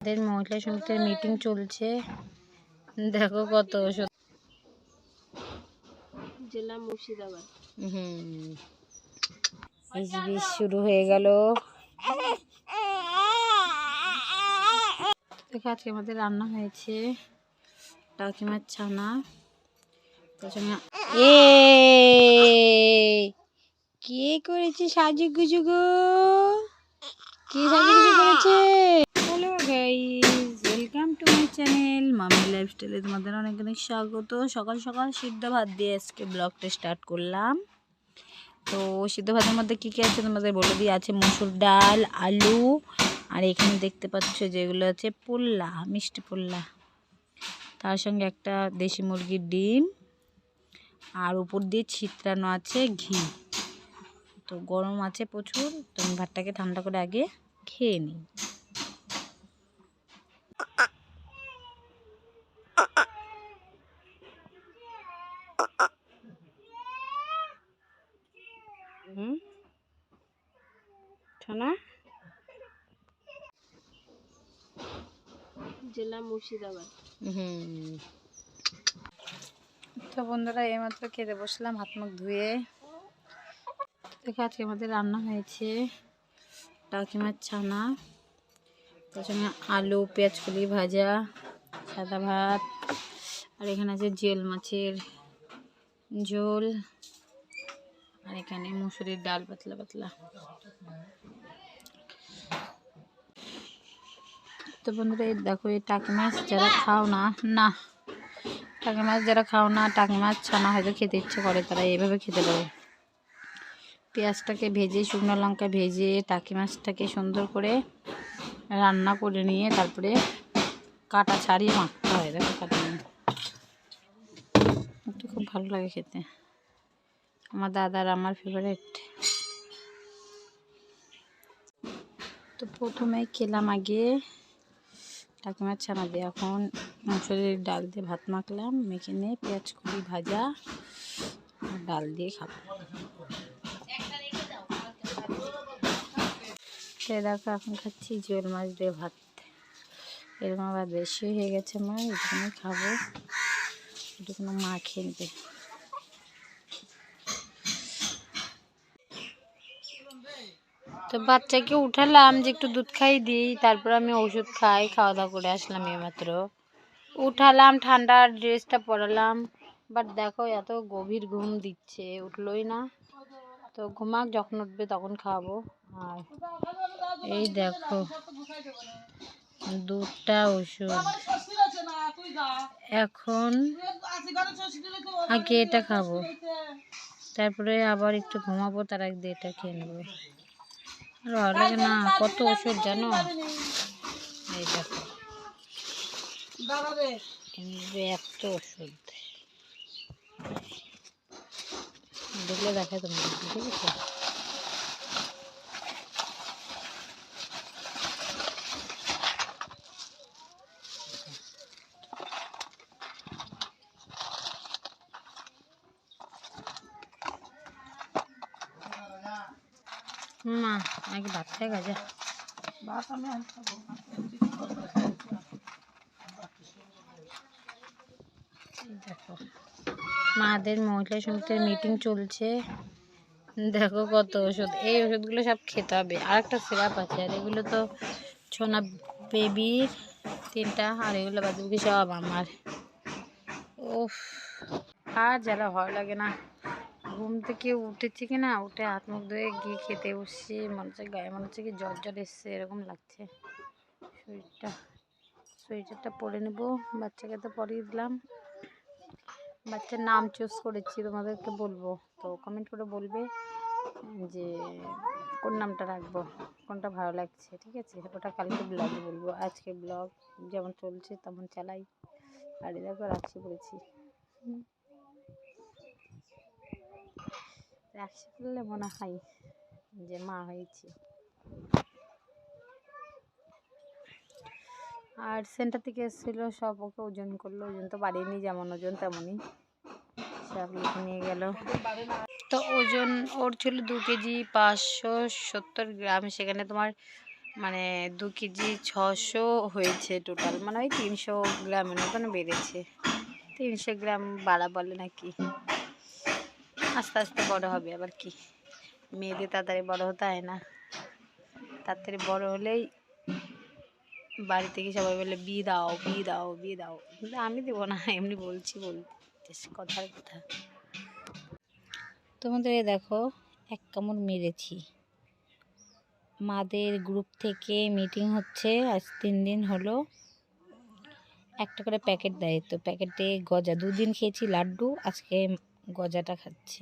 আমাদের মহিলা সমিতির মিটিং চলছে। দেখো কত জেলা মুর্শিদাবাদ। হুম। শুরু হয়ে গেল। দেখো আজকে আমাদের রান্না হয়েছে। টাকি মাছ ছানা এ কে করেছে সাজু গুজু গো? কে সাজু গুজু করেছে? Guys welcome to my channel মামি লাইফস্টাইলে তোমাদের অনেক অনেক স্বাগত। সকাল সকাল সিদ্ধ ভাত দিয়ে আজকে ব্লগটা স্টার্ট করলাম। তো সিদ্ধ ভাতের মধ্যে কী কী আছে তোমাদের বলে দিই? আছে মসুর ডাল, আলু, আর এখানে দেখতে পাচ্ছ যেগুলো আছে পোল্লা, মিষ্টি পোল্লা। তার সঙ্গে একটা দেশি মুরগির ডিম, আর উপর দিয়ে ছিটরানো আছে ঘি। তো গরম আছে প্রচুর, তো ভাতটাকে ঠান্ডা করে আগে খেয়ে নিই হুম ছানা জেলা মুর্শিদাবাদ। তো বন্ধুরা এইমাত্র খেতে বসলাম, হাত মুখ ধুয়ে। দেখো, আজকে আমাদের রান্না হয়েছে টাকি মাছ ছানা তার সঙ্গে আলু পেঁয়াজ কলি ভাজা, সাদা ভাত, আর এখানে আছে জেল মাছের ঝোল। আর এখানে মুসুরির ডাল পাতলা পাতলা। তো বন্ধুরা, এই দেখো, এই টাকি মাছ যারা খাও না না, টাকি মাছ যারা খাও না, টাকি মাছ ছানা হয়তো খেতে ইচ্ছে করে, তারা এইভাবে খেতে পারে। পেঁয়াজটাকে ভেজে, শুকনো লঙ্কা ভেজে, টাকি মাছটাকে সুন্দর করে রান্না করে নিয়ে তারপরে কাটা ছাড়িয়ে মাখতে হয়। দেখো কাটা নিয়ে খুব ভালো লাগে খেতে। আমার দাদার আমার ফেভারিট তো প্রথমে খেলাম আগে টাকি মাছ ছানা দিয়ে। এখন মুসুরির ডাল দিয়ে ভাত মাখলাম, মেখে নিয়ে পেঁয়াজ কুড়ি ভাজা ডাল দিয়ে খাব। দেখো, এখন খাচ্ছি জিওল মাছ দিয়ে ভাত। এরকম আবার বেশি হয়ে গেছে আমার এখানে খাব। এটুকুনো মা খেয়ে নেবে। তো বাচ্চাকে উঠালাম যে একটু দুধ খাই দিই, তারপর আমি ওষুধ খাই খাওয়া দাওয়া করে আসলাম এইমাত্র। উঠালাম, ঠান্ডার ড্রেসটা পরালাম বাট দেখো এত গভীর ঘুম দিচ্ছে, উঠলোই না। তো ঘুমাক, যখন উঠবে তখন খাওয়াবো। আর এই দেখো, দুধটা, ওষুধ। এখন আগে এটা খাব, তারপরে আবার একটু ঘুমাবো, তার আগে এটা খেয়ে নেব। ভালো লাগে না কত ওষুধ জানো? এই দেখো। এত ওষুধ। দেখলে দেখে তোমার ঠিক আছে মা আগে ভাত খেয়ে গেছে দেখো মাদের মহিলা সমিতির মিটিং চলছে। দেখো কত ওষুধ। এই ওষুধগুলো সব খেতে হবে। আর একটা সিরাপ আছে আর এগুলো তো ছোনা বেবির তিনটা আর এগুলো বাদবাকি সব আমার। উফ আর যারা ভয় লাগে না। ঘুম থেকে উঠেছি কি না উঠে হাত মুখ ধুয়ে গিয়ে খেতে বসছি। মনে হচ্ছে গায়ে মনে হচ্ছে কি জ্বর জ্বর এসছে, এরকম লাগছে। শরীরটা সোয়েটারটা পরে নেব। বাচ্চাকে তো পরিয়ে দিলাম। বাচ্চার নাম চুজ করেছি, তোমাদেরকে বলব। তো কমেন্ট করে বলবে যে কোন নামটা রাখব, কোনটা ভালো লাগছে, ঠিক আছে? ওটা কালকে ব্লগে বলব। আজকে ব্লগ যেমন চলছে তেমন চালাই। আর দেখো রাখছি বলেছি হুম। রাখছি বললে মনে হয় যে মা হয়েছি। আর সেন্টার থেকে এসেছিল, সব ওকে ওজন করল, ওজন তো বাড়িয়ে যেমন ওজন তেমনই। সব নিয়ে গেল। তো ওজন, ওর ছিল দু কেজি পাঁচশো সত্তর গ্রাম, সেখানে তোমার মানে দু কেজি ছশো হয়েছে টোটাল মানে ওই তিনশো গ্রামের মতন বেড়েছে। তিনশো গ্রাম বাড়া বলে নাকি। আস্তে আস্তে বড় হবে আবার কি? মেয়েদের তাড়াতাড়ি বড় হতে হয় না? তাড়াতাড়ি বড় হলেই বাড়ি থেকে সবাই বলে, বিয়ে দাও বিয়ে দাও বিয়ে দাও। কিন্তু আমি দেবো না, এমনি বলছি বলতে কথার কথা। তোমাদের দেখো, এক কামড় মেরেছি। মাদের গ্রুপ থেকে মিটিং হচ্ছে, আজ তিন দিন হলো। একটা করে প্যাকেট দেয়, তো প্যাকেটে গজা। দুদিন খেয়েছি লাড্ডু, আজকে গজাটা খাচ্ছি।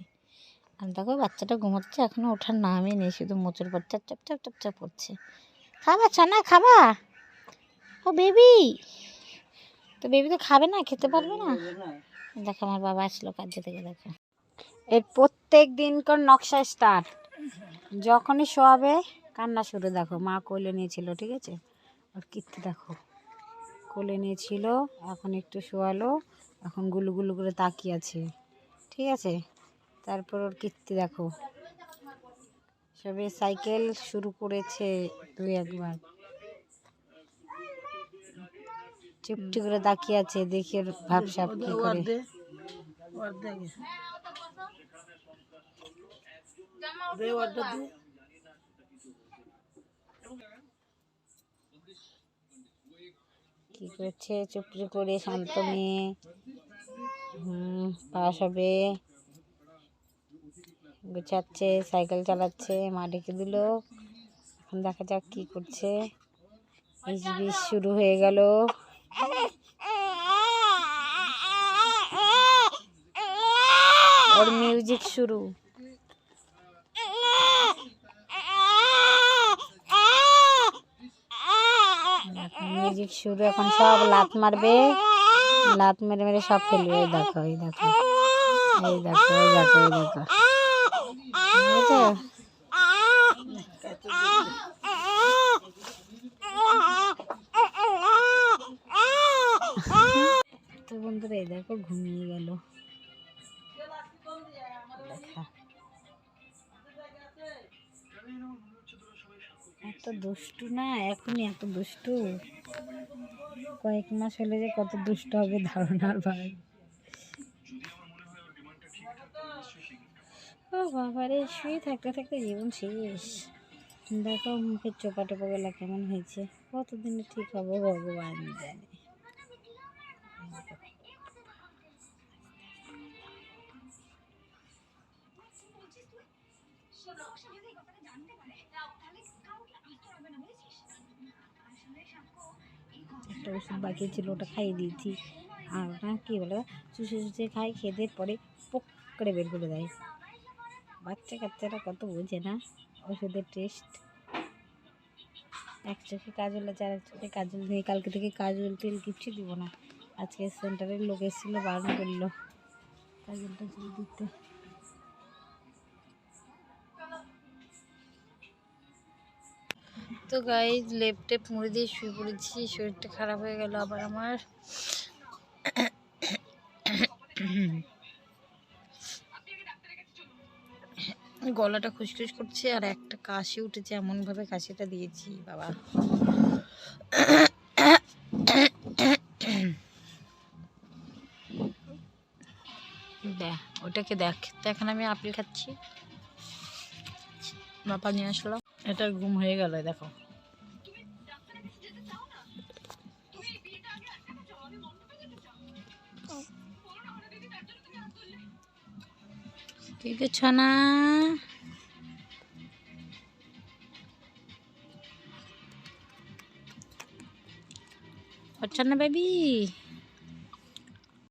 আর দেখো বাচ্চাটা ঘুমাচ্ছে, এখনও ওঠার নামই নেই, শুধু মোচড় পর চাপ চাপ চাপ চাপ করছে খাবা, ছানা, খাবা। ও বেবি, তো বেবি তো খাবে না, খেতে পারবে না? দেখো আমার বাবা আসলো কাজে থেকে দেখো। এর প্রত্যেক দিনকার নকশা স্টার্ট। যখনই শোয়াবে, কান্না শুরু, দেখো। মা কোলে নিয়েছিল, ঠিক আছে? আর কীর্তি, দেখো। কোলে নিয়েছিল, এখন একটু শোয়ালো, এখন গুলু গুলু করে তাকিয়ে আছে। ঠিক আছে? তারপর ওর কীর্তি দেখো। সবে সাইকেল শুরু করেছে দুই একবার। চুপটি করে তাকিয়ে আছে দেখি ওর ভাবসাব কি করে। কি করছে? চুপটি করে শান্ত মেয়ে। পাশ হবে গুছাচ্ছে, সাইকেল চালাচ্ছে, মা ডেকে দিল। এখন দেখা যাক কি করছে। হিসবিস শুরু হয়ে গেল। ওর মিউজিক শুরু। মিউজিক শুরু, এখন সব লাত মারবে। লাত মেরে মেরে সব ফেলবে এই দেখো এই দেখো। এই দেখো এই দেখো এই দেখো। তো বন্ধুরা, এই দেখো, ঘুমিয়ে গেল। দুষ্টু না? এখনই এত দুষ্টু? কয়েক মাস হলে যে কত দুষ্ট হবে ধারণার ভাই ও বাবারে, শুয়ে থাকতে থাকতে জীবন শেষ। দেখো মুখের চোপা টোপা গলা কেমন হয়েছে। কতদিনে ঠিক হবে ভগবান জানে। একটা ওষুধ বাকি ছিল, ওটা খাইয়ে দিয়েছি। আর ওটা কী বলে চুষে চুষে খাই খেতে পরে পোক করে বের করে দেয়। বাচ্চা কাচ্চারা কত বোঝে না, ওষুধের টেস্ট। এক চোখে কাজল আছে আর এক চোখে কাজল নেই, কালকে থেকে কাজল তেল কিচ্ছু দিব না। আজকে সেন্টারের লোক এসেছিল, বারণ করল। কাজল টাজল দিতে। তো গাই লেপ টেপ মুড়ে দিয়ে শুয়ে পড়েছি, শরীরটা খারাপ হয়ে গেল আবার আমার। গলাটা খুসখুস করছে আর একটা কাশি উঠেছে, এমনভাবে কাশিটা দিয়েছি, বাবা। দেখ, ওটাকে দেখ এখন আমি আপেল খাচ্ছি। বাবা, নিয়ে আসলো এটা ঘুম হয়ে গেল দেখো। ঠিক আছে না হচ্ছে না বেবি